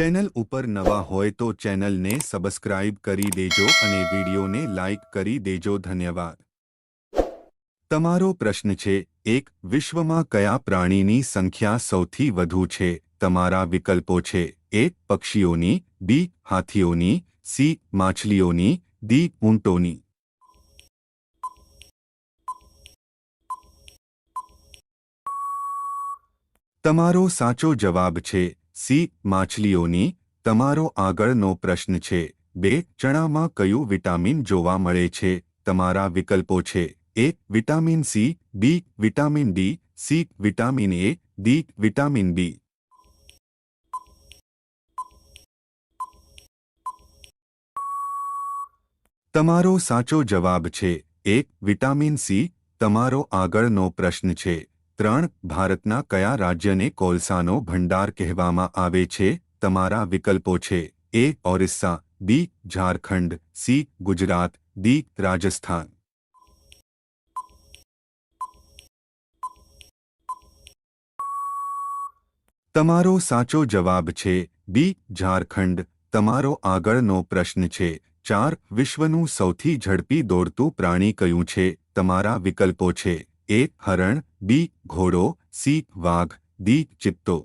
Channel ઉપર નવા હોય તો ચેનલને સબસ્ક્રાઇબ કરી દેજો અને વિડીયોને લાઇક કરી દેજો. ધન્યવાદ. તમારો પ્રશ્ન છે, એક, વિશ્વમાં કયા પ્રાણીની સંખ્યા સૌથી વધુ છે? તમારા વિકલ્પો છે, એ, પક્ષીઓની, બી, હાથીઓની, સી, માછલીઓની, ડી, ઊંટોની. તમારો સાચો જવાબ છે સી, માછલીઓની, તમારો આગળનો પ્રશ્ન છે. બે, ચણામાં કયું વિટામિન જોવા મળે છે? તમારા વિકલ્પો છે. A, vitamin C, B, vitamin D, C, vitamin A, D, vitamin B. તમારો સાચો જવાબ છે. એક, વિટામિન સી, તમારો આગળનો પ્રશ્ન છે. ત્રણ ભારતના કયા રાજ્યને કોલસાનો ભંડાર કહેવામાં આવે છે? તમારા વિકલ્પો છે. A, Orissa. B, Jharkhand. C, Gujarat. D, Rajasthan. તમારો સાચો જવાબ છે. બી, ઝારખંડ. તમારો આગળનો પ્રશ્ન છે. ચાર, વિશ્વનું સૌથી ઝડપી દોડતું પ્રાણી કયું છે? તમારા વિકલ્પો છે. એ હરણ. બી ઘોડો, સી વાઘ, ડી ચિત્તો.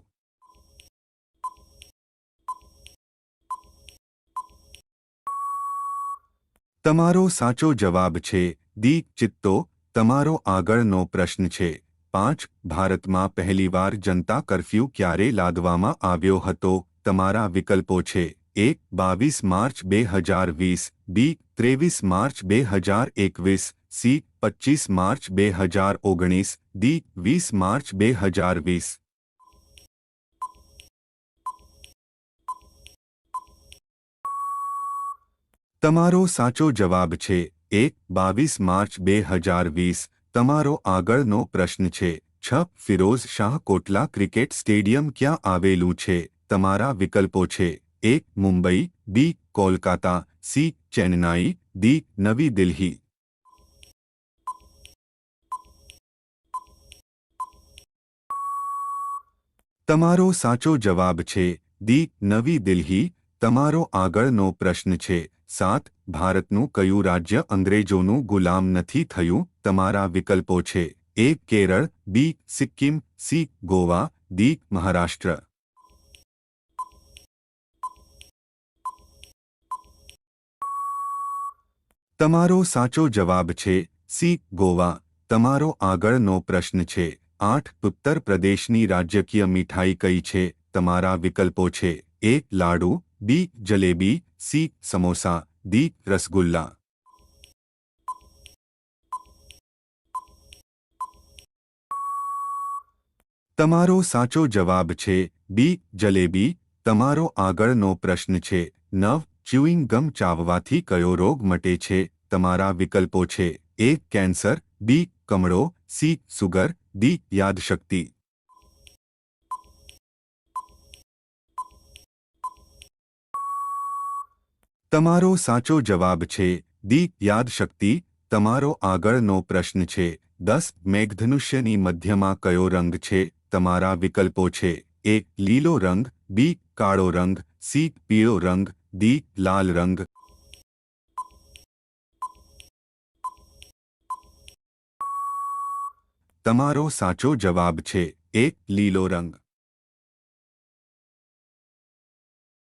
તમારો સાચો જવાબ છે દી ચિત્તો, તમારો આગળનો પ્રશ્ન છે. પાંચ, ભારતમાં પહેલીવાર જનતા કર્ફ્યુ ક્યારે લાદવામાં આવ્યો હતો? તમારા વિકલ્પો છે એક, બાવીસ માર્ચ બે હજાર વીસ, બી, ત્રેવીસ માર્ચ બે હજાર એકવીસ, સી પચીસ માર્ચ બે હજાર ઓગણીસ, દી વીસ માર્ચ બે હજાર વીસ. તમારો સાચો જવાબ છે એક બાવીસ માર્ચ બે હજાર વીસ. તમારો આગળનો પ્રશ્ન છે, છ ફિરોઝ શાહ કોટલા ક્રિકેટ સ્ટેડિયમ ક્યાં આવેલું છે? તમારા વિકલ્પો છે એક Mumbai, B Kolkata, C Chennai D Navi Delhi. તમારો સાચો જવાબ છે, દી નવી દિલ્હી, તમારો આગળનો પ્રશ્ન છે, સાત, ભારતનું કયું રાજ્ય અંગ્રેજોનું ગુલામ નથી થયું, તમારા વિકલ્પો છે, A, Kerala, B, Sikkim, C, Goa D Maharashtra. તમારો સાચો જવાબ છે, સી, ગોવા, તમારો આગળનો પ્રશ્ન છે આઠ ઉત્તર પ્રદેશની રાજ્યકીય મીઠાઈ કઈ છે? તમારા વિકલ્પો છે. A, laddu, B, jalebi, C, samosa D rasgulla. તમારો સાચો જવાબ છે. બી, જલેબી. તમારો આગળનો પ્રશ્ન છે. નવ ચ્યુઇંગ ગમ ચાવવાથી કયો રોગ મટે છે? તમારા વિકલ્પો છે. એ, કેન્સર, બી, કમળો, સી, સુગર ડી યાદશક્તિ તમારો સાચો જવાબ છે દી યાદશક્તિ તમારો આગળનો પ્રશ્ન છે દસ મેઘધનુષ્યની મધ્યમાં કયો રંગ છે તમારા વિકલ્પો છે એ લીલો રંગ બી કાળો રંગ સી પીળો રંગ દી લાલ રંગ તમારો સાચો જવાબ છે એક લીલો રંગ.